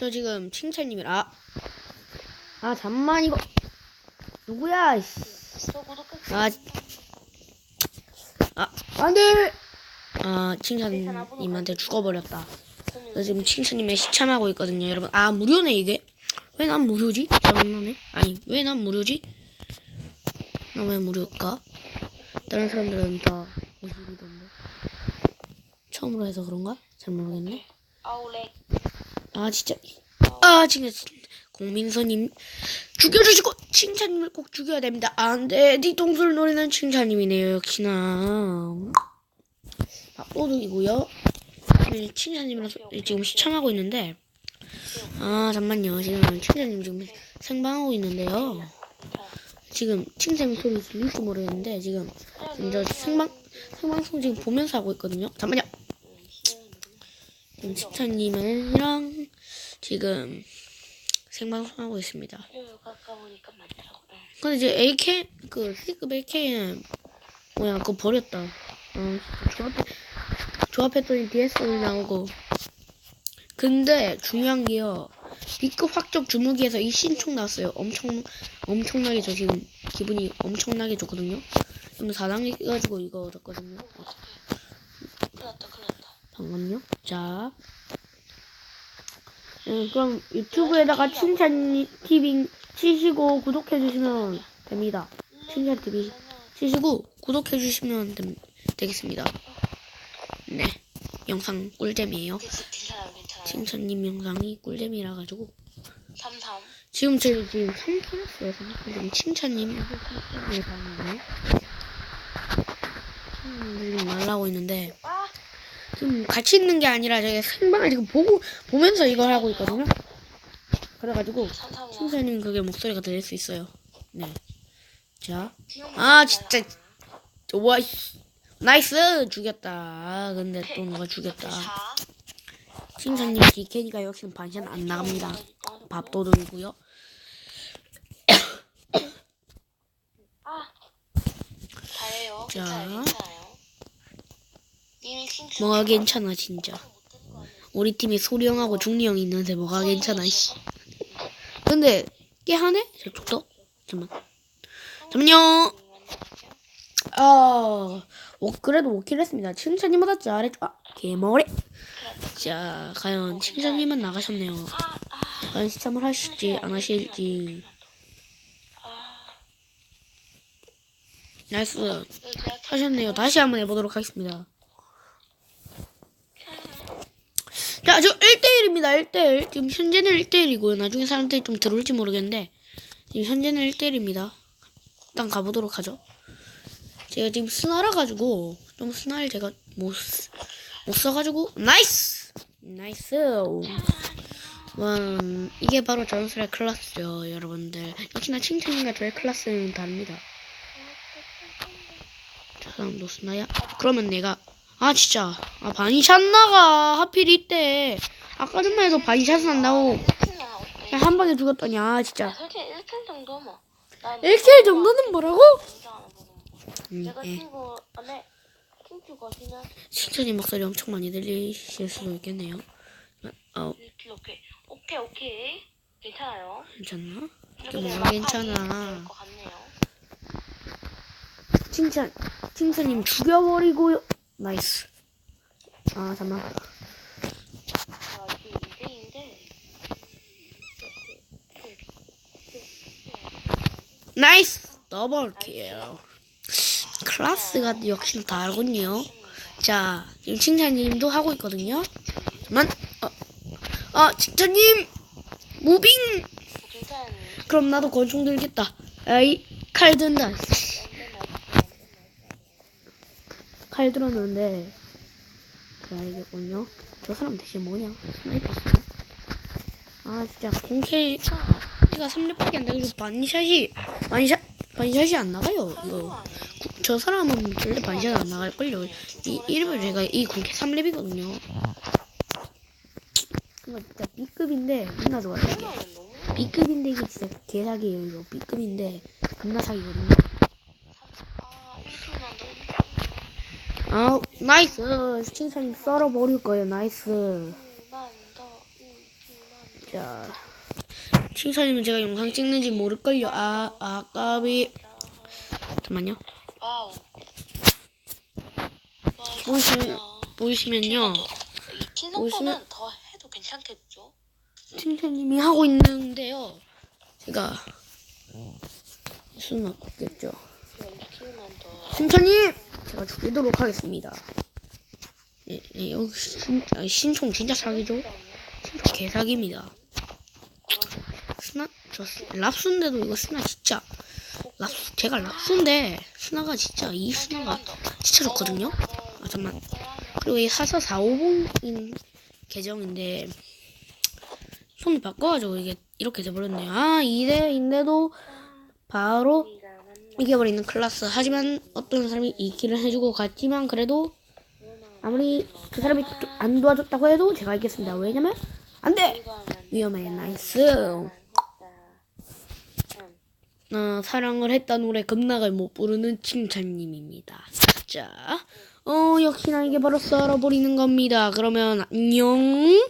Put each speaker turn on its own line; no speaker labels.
저 지금 칭찬님이라. 아, 잠만, 이거. 누구야.
저 구독했어.
아, 아, 안 돼! 아, 칭찬님한테 죽어버렸다. 저 지금 칭찬님의 시참하고 있거든요, 여러분. 아, 무료네, 이게? 왜 난 무료지? 짜증나네. 아니, 왜 난 무료지? 나 왜 무료일까? 다른 사람들은 다 50이던데. 처음으로 해서 그런가? 잘 모르겠네.
아우렉.
아, 진짜. 아, 진짜. 공민서님 죽여주시고 칭찬님을 꼭 죽여야 됩니다. 안 돼. 뒤통수를 노리는 칭찬님이네요. 역시나. 밥도둑이고요. 네, 칭찬님이랑 소- 지금 시청하고 있는데 아 잠만요. 지금 칭찬님 지금 생방하고 있는데요. 지금 칭찬 소리 들릴지 모르겠는데 지금 지금 저 생방 생방송 지금 보면서 하고 있거든요. 잠만요. 칭찬님이랑 지금 생방송하고 있습니다. 근데 이제 AK 그 C급 AK는 뭐야 그거 버렸다. 어 조합해 조합했더니 DS 나오고. 근데 중요한 게요. B급 확적 주무기에서 이 신총 나왔어요. 엄청 엄청나게 저 지금 기분이 엄청나게 좋거든요. 그럼 4단 해가지고 이거 얻었거든요.
큰일 났다, 큰일 났다.
잠깐만요. 자. 음, 그럼 유튜브에다가 칭찬 TV 치시고 구독해 주시면 됩니다. 칭찬 TV 치시고 구독해 주시면 됨- 되겠습니다. 네. 영상 꿀잼이에요. 칭찬님 영상이 꿀잼이라 가지고
33.
지금 저희 지금 3 터졌어요. 3 지금 칭찬님 영상인데 음, 말하고 있는데
아!
지금 같이 있는 게 아니라 제가 생방을 지금 보고 보면서 이걸 하고 있거든요. 그래가지고
33이야.
칭찬님 그게 목소리가 들릴 수 있어요. 네. 자, 아 진짜 와 씨. 나이스 죽였다. 아, 근데 또 누가 죽였다.
4.
칭찬님 DK니까 역시 반샷 안 나갑니다. 밥도둑이고요.
아!
자.
괜찮아요, 괜찮아요. 님이 신축.
뭐가 괜찮아 진짜. 우리 팀에 소리 형하고 중리 형이 있는데 뭐가 괜찮아 씨. 근데 깨 하네? 저쪽도? 잠깐만. 잠깐만요. 아, 오, 그래도 오킬 했습니다. 칭찬님보다 잘했죠. 아, 개머리. 자, 과연 칭찬님은 나가셨네요. 과연 시참을 하실지 안 하실지.
아.
나이스. 하셨네요. 다시 한번 해보도록 하겠습니다. 자, 저 1대1입니다. 1대1. 지금 현재는 1대1이고요. 나중에 사람들이 좀 들어올지 모르겠는데, 지금 현재는 1대1입니다. 일단 가보도록 하죠. 제가 지금 스나라 가지고, 좀 스나를 제가 못, 쓰- 못 써가지고, 나이스! 나이스! 와, 이게 바로 전설의 클라스죠, 여러분들. 역시나 칭찬님과 저의 클라스는 다릅니다. 저 사람도 스나야? 그러면 내가 아 진짜 아 바니샷 나가 하필 이때 아까 전만 해도 바니샷은 안 나오고
1킬이야, 어때?
그냥 한 방에 죽었더니 아 진짜
솔직히 1킬 정도면. 난
1킬 정도는 뭐라고? 음,
제가
예.
친구 안에 친구 거시면
칭찬님 목소리 엄청 많이 들리실 수도 있겠네요 어
1킬 오케이. 오케이, 오케이. 괜찮아요.
괜찮나?
막판이
괜찮아. 칭찬 칭찬님 죽여버리고요 나이스. 아
2대인데.
나이스! 더블킬. 클라스가 역시 다르군요. 자 지금 칭찬님도 하고 있거든요. 잠만. 어, 아 칭찬님! 무빙. 그럼 나도 권총 들겠다. 아이 칼 든다 칼 들었는데 그래야겠군요. 저 사람 대체 뭐냐? 스나이퍼? 아 진짜 공캐가 3렙밖에 안 되고 반샷이 반샷 반샷이 안 나가요 이거. 구- 저 사람은 절대 반샷 안 나갈 걸요. 이 이름을 제가 이 공캐 3렙이거든요. 이거 진짜 B급인데 존나 좋아요. B급인데 이게 진짜 개사기예요 이거. B급인데 존나 사기거든요
아, 1킬만 더.
아 나이스 칭찬이 썰어버릴 거예요 나이스
1킬만 더. 1킬만 더.
자, 칭찬이면 제가 영상 찍는지 모를걸요. 아, 아, 까비. 잠깐만요.
와우. 와,
보이시면,
더 해도 괜찮겠죠?
칭찬님이 하고 있는데요. 제가 수는 없겠죠.
이런 키우면 더.
칭찬님! 제가 죽이도록 하겠습니다. 예, 예, 여기 신, 아, 신총 진짜 사기죠? 신총 개사기입니다. 스나, 저, 스- 랍수인데도 이거 스나 진짜. 랍수, 제가 랍수인데, 스나가 진짜, 이 스나가 진짜 좋거든요? 아, 잠만. 그리고 이 4450인 계정인데, 손을 바꿔가지고 이게 이렇게 돼버렸네요. 아, 2대인데도 바로 이겨버리는 클라스. 하지만 어떤 사람이 이기를 해주고 갔지만 그래도 아무리 그 사람이 도- 안 도와줬다고 해도 제가 이겼습니다. 왜냐면 안 돼! 위험해. 나이스. 어, 사랑을 했다 노래 급락을 못 부르는 칭찬님입니다. 자, 어, 역시나 이게 바로 썰어버리는 겁니다. 그러면 안녕.